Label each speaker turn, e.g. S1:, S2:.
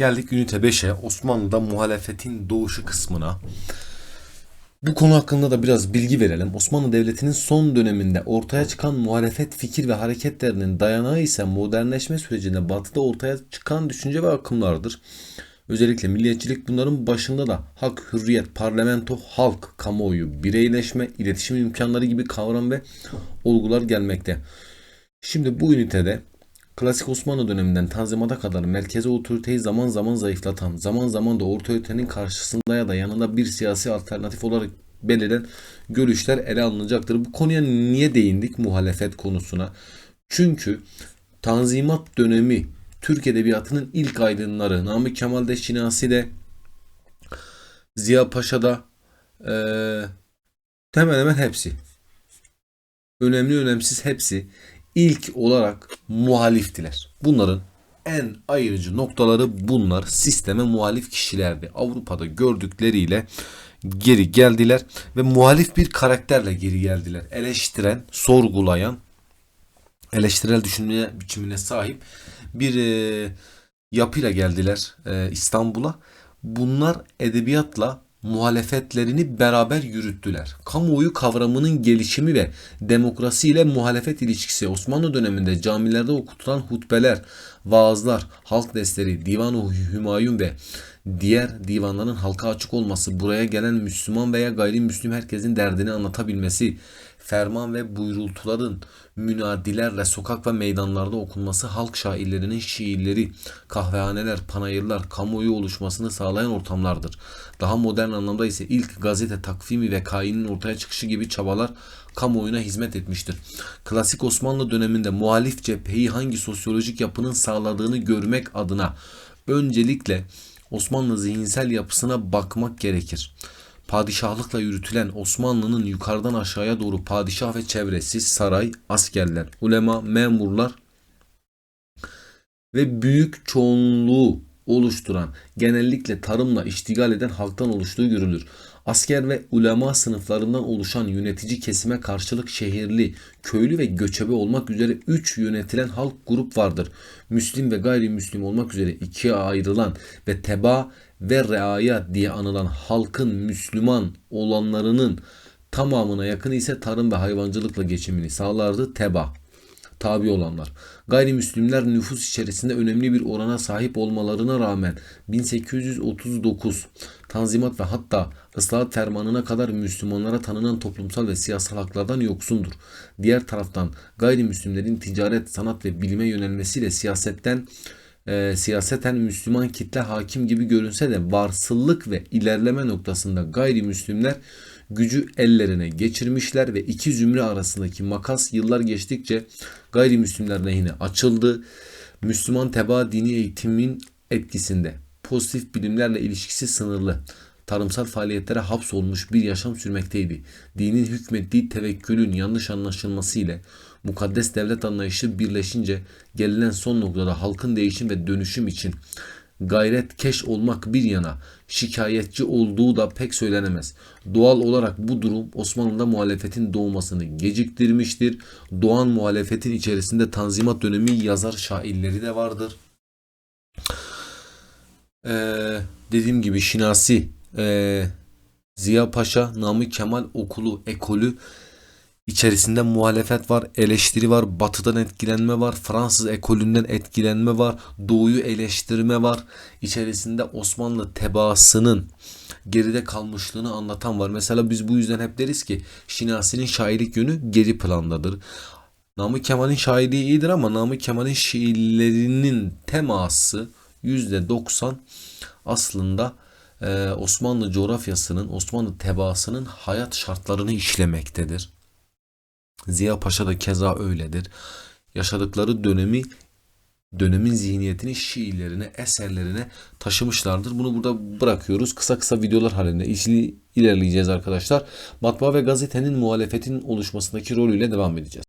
S1: Geldik ünite 5'e Osmanlı'da muhalefetin doğuşu kısmına. Bu konu hakkında da biraz bilgi verelim. Osmanlı Devleti'nin son döneminde ortaya çıkan muhalefet fikir ve hareketlerinin dayanağı ise modernleşme sürecinde batıda ortaya çıkan düşünce ve akımlardır. Özellikle milliyetçilik bunların başında da hak, hürriyet, parlamento, halk, kamuoyu, bireyleşme, iletişim imkanları gibi kavram ve olgular gelmekte. Şimdi bu ünitede Klasik Osmanlı döneminden Tanzimat'a kadar merkezi otoriteyi zaman zaman zayıflatan, zaman zaman da otoritenin karşısında ya da yanında bir siyasi alternatif olarak beliren görüşler ele alınacaktır. Bu konuya niye değindik muhalefet konusuna? Çünkü Tanzimat dönemi Türk Edebiyatı'nın ilk aydınları Namık Kemal'de, Şinasi'de, Ziya Paşa'da eee hemen hemen hepsi. Önemli önemsiz hepsi ilk olarak muhaliftiler. Bunların en ayırıcı noktaları bunlar. Sisteme muhalif kişilerdi. Avrupa'da gördükleriyle geri geldiler ve muhalif bir karakterle geri geldiler. Eleştiren, sorgulayan, eleştirel düşünme biçimine sahip bir e, yapıyla geldiler e, İstanbul'a. Bunlar edebiyatla muhalefetlerini beraber yürüttüler. Kamuoyu kavramının gelişimi ve demokrasi ile muhalefet ilişkisi Osmanlı döneminde camilerde okutulan hutbeler, vaazlar, halk dersleri, Divan-ı Hümayun ve diğer divanların halka açık olması, buraya gelen Müslüman veya gayrimüslim herkesin derdini anlatabilmesi, ferman ve buyrultuların münadilerle sokak ve meydanlarda okunması halk şairlerinin şiirleri, kahvehaneler, panayırlar, kamuoyu oluşmasını sağlayan ortamlardır. Daha modern anlamda ise ilk gazete takvimi ve kainin ortaya çıkışı gibi çabalar kamuoyuna hizmet etmiştir. Klasik Osmanlı döneminde muhalif cepheyi hangi sosyolojik yapının sağladığını görmek adına öncelikle Osmanlı zihinsel yapısına bakmak gerekir padişahlıkla yürütülen Osmanlı'nın yukarıdan aşağıya doğru padişah ve çevresi, saray, askerler, ulema, memurlar ve büyük çoğunluğu oluşturan genellikle tarımla iştigal eden halktan oluştuğu görülür. Asker ve ulema sınıflarından oluşan yönetici kesime karşılık şehirli, köylü ve göçebe olmak üzere 3 yönetilen halk grup vardır. Müslim ve gayrimüslim olmak üzere ikiye ayrılan ve teba ve reaya diye anılan halkın Müslüman olanlarının tamamına yakın ise tarım ve hayvancılıkla geçimini sağlardı teba tabi olanlar. Gayrimüslimler nüfus içerisinde önemli bir orana sahip olmalarına rağmen 1839 Tanzimat ve hatta ıslahat fermanına kadar Müslümanlara tanınan toplumsal ve siyasal haklardan yoksundur. Diğer taraftan gayrimüslimlerin ticaret, sanat ve bilime yönelmesiyle siyasetten e, siyaseten Müslüman kitle hakim gibi görünse de varsıllık ve ilerleme noktasında gayrimüslimler gücü ellerine geçirmişler ve iki zümre arasındaki makas yıllar geçtikçe gayrimüslimler lehine açıldı. Müslüman teba dini eğitimin etkisinde pozitif bilimlerle ilişkisi sınırlı tarımsal faaliyetlere hapsolmuş bir yaşam sürmekteydi. Dinin hükmettiği tevekkülün yanlış anlaşılması ile mukaddes devlet anlayışı birleşince gelinen son noktada halkın değişim ve dönüşüm için gayret keş olmak bir yana şikayetçi olduğu da pek söylenemez. Doğal olarak bu durum Osmanlı'da muhalefetin doğmasını geciktirmiştir. Doğan muhalefetin içerisinde Tanzimat dönemi yazar şairleri de vardır. Ee, dediğim gibi Şinasi, ee, Ziya Paşa, Namık Kemal okulu, ekolü İçerisinde muhalefet var, eleştiri var, batıdan etkilenme var, Fransız ekolünden etkilenme var, doğuyu eleştirme var. İçerisinde Osmanlı tebaasının geride kalmışlığını anlatan var. Mesela biz bu yüzden hep deriz ki Şinasi'nin şairlik yönü geri plandadır. Namık Kemal'in şairliği iyidir ama Namık Kemal'in şiirlerinin teması %90 aslında e, Osmanlı coğrafyasının, Osmanlı tebaasının hayat şartlarını işlemektedir. Ziya Paşa da keza öyledir. Yaşadıkları dönemi dönemin zihniyetini şiirlerine, eserlerine taşımışlardır. Bunu burada bırakıyoruz. Kısa kısa videolar halinde ilerleyeceğiz arkadaşlar. Matbaa ve gazetenin muhalefetin oluşmasındaki rolüyle devam edeceğiz.